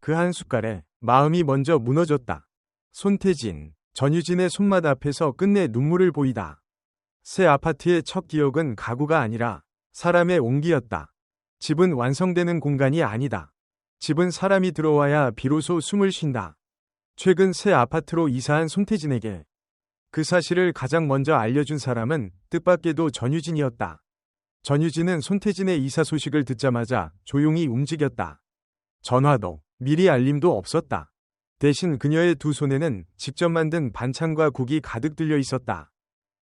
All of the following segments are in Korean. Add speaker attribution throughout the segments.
Speaker 1: 그 한 숟갈에 마음이 먼저 무너졌다. 손태진, 전유진의 손맛 앞에서 끝내 눈물을 보이다. 새 아파트의 첫 기억은 가구가 아니라 사람의 온기였다. 집은 완성되는 공간이 아니다. 집은 사람이 들어와야 비로소 숨을 쉰다. 최근 새 아파트로 이사한 손태진에게 그 사실을 가장 먼저 알려준 사람은 뜻밖에도 전유진이었다. 전유진은 손태진의 이사 소식을 듣자마자 조용히 움직였다. 전화도 미리 알림도 없었다. 대신 그녀의 두 손에는 직접 만든 반찬과 국이 가득 들려 있었다.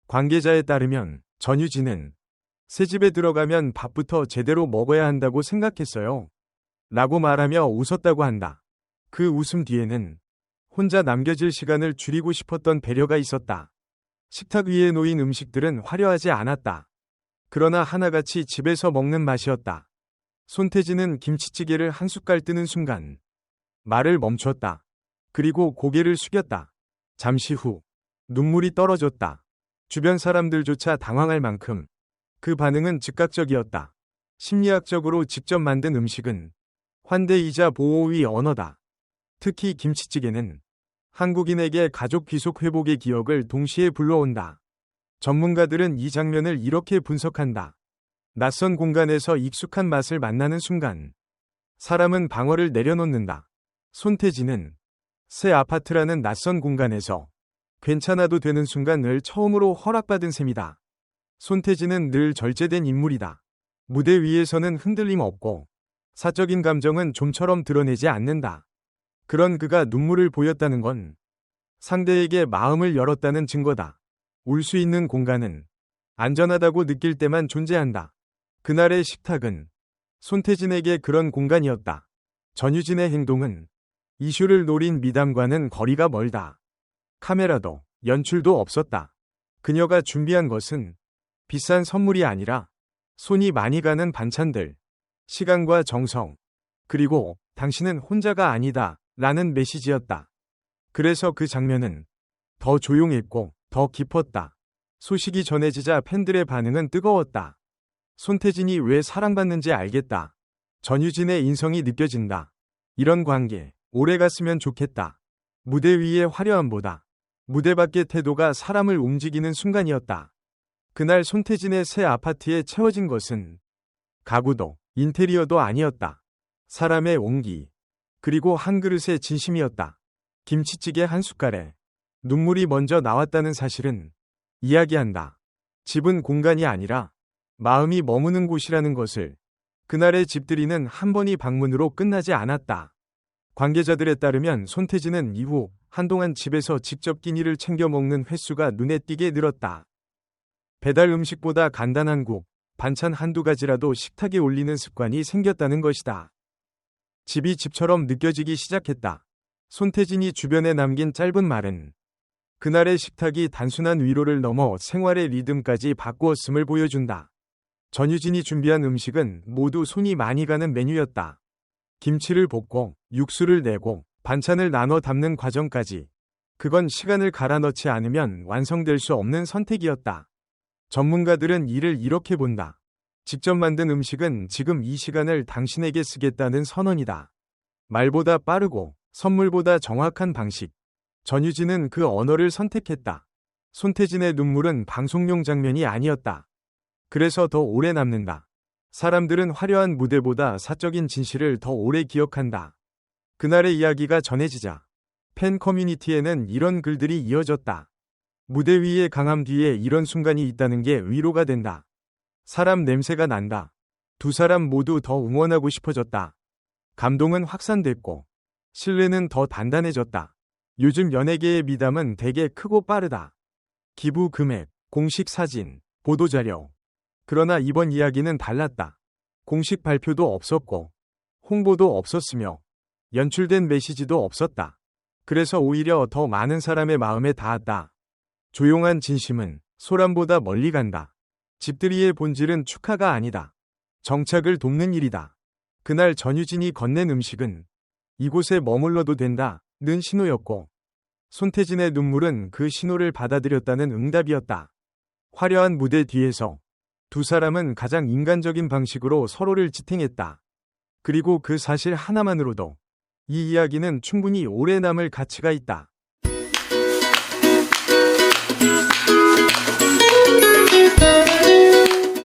Speaker 1: 관계자에 따르면 전유진은 새 집에 들어가면 밥부터 제대로 먹어야 한다고 생각했어요. 라고 말하며 웃었다고 한다. 그 웃음 뒤에는 혼자 남겨질 시간을 줄이고 싶었던 배려가 있었다. 식탁 위에 놓인 음식들은 화려하지 않았다. 그러나 하나같이 집에서 먹는 맛이었다. 손태진은 김치찌개를 한 숟갈 뜨는 순간 말을 멈췄다. 그리고 고개를 숙였다. 잠시 후 눈물이 떨어졌다. 주변 사람들조차 당황할 만큼 그 반응은 즉각적이었다. 심리학적으로 직접 만든 음식은 환대이자 보호의 언어다. 특히 김치찌개는 한국인에게 가족 귀속 회복의 기억을 동시에 불러온다. 전문가들은 이 장면을 이렇게 분석한다. 낯선 공간에서 익숙한 맛을 만나는 순간 사람은 방어를 내려놓는다. 손태진은 새 아파트라는 낯선 공간에서 괜찮아도 되는 순간을 처음으로 허락받은 셈이다. 손태진은 늘 절제된 인물이다. 무대 위에서는 흔들림 없고 사적인 감정은 좀처럼 드러내지 않는다. 그런 그가 눈물을 보였다는 건 상대에게 마음을 열었다는 증거다. 울 수 있는 공간은 안전하다고 느낄 때만 존재한다. 그날의 식탁은 손태진에게 그런 공간이었다. 전유진의 행동은 이슈를 노린 미담과는 거리가 멀다. 카메라도 연출도 없었다. 그녀가 준비한 것은 비싼 선물이 아니라 손이 많이 가는 반찬들, 시간과 정성, 그리고 당신은 혼자가 아니다 라는 메시지였다. 그래서 그 장면은 더 조용했고 더 깊었다. 소식이 전해지자 팬들의 반응은 뜨거웠다. 손태진이 왜 사랑받는지 알겠다. 전유진의 인성이 느껴진다. 이런 관계, 오래 갔으면 좋겠다. 무대 위의 화려함보다 무대 밖의 태도가 사람을 움직이는 순간이었다. 그날 손태진의 새 아파트에 채워진 것은 가구도 인테리어도 아니었다. 사람의 온기, 그리고 한 그릇의 진심이었다. 김치찌개 한 숟갈에 눈물이 먼저 나왔다는 사실은 이야기한다. 집은 공간이 아니라 마음이 머무는 곳이라는 것을 그날의 집들이는 한 번이 방문으로 끝나지 않았다. 관계자들에 따르면 손태진은 이후 한동안 집에서 직접 끼니를 챙겨 먹는 횟수가 눈에 띄게 늘었다. 배달 음식보다 간단한 국, 반찬 한두 가지라도 식탁에 올리는 습관이 생겼다는 것이다. 집이 집처럼 느껴지기 시작했다. 손태진이 주변에 남긴 짧은 말은 그날의 식탁이 단순한 위로를 넘어 생활의 리듬까지 바꾸었음을 보여준다. 전유진이 준비한 음식은 모두 손이 많이 가는 메뉴였다. 김치를 볶고 육수를 내고 반찬을 나눠 담는 과정까지 그건 시간을 갈아 넣지 않으면 완성될 수 없는 선택이었다. 전문가들은 이를 이렇게 본다. 직접 만든 음식은 지금 이 시간을 당신에게 쓰겠다는 선언이다. 말보다 빠르고 선물보다 정확한 방식. 전유진은 그 언어를 선택했다. 손태진의 눈물은 방송용 장면이 아니었다. 그래서 더 오래 남는다. 사람들은 화려한 무대보다 사적인 진실을 더 오래 기억한다. 그날의 이야기가 전해지자 팬 커뮤니티에는 이런 글들이 이어졌다. 무대 위의 강함 뒤에 이런 순간이 있다는 게 위로가 된다. 사람 냄새가 난다. 두 사람 모두 더 응원하고 싶어졌다. 감동은 확산됐고 신뢰는 더 단단해졌다. 요즘 연예계의 미담은 되게 크고 빠르다. 기부 금액, 공식 사진, 보도자료. 그러나 이번 이야기는 달랐다. 공식 발표도 없었고, 홍보도 없었으며, 연출된 메시지도 없었다. 그래서 오히려 더 많은 사람의 마음에 닿았다. 조용한 진심은 소란보다 멀리 간다. 집들이의 본질은 축하가 아니다. 정착을 돕는 일이다. 그날 전유진이 건넨 음식은 이곳에 머물러도 된다. 는 신호였고, 손태진의 눈물은 그 신호를 받아들였다는 응답이었다. 화려한 무대 뒤에서 두 사람은 가장 인간적인 방식으로 서로를 지탱했다. 그리고 그 사실 하나만으로도 이 이야기는 충분히 오래 남을 가치가 있다.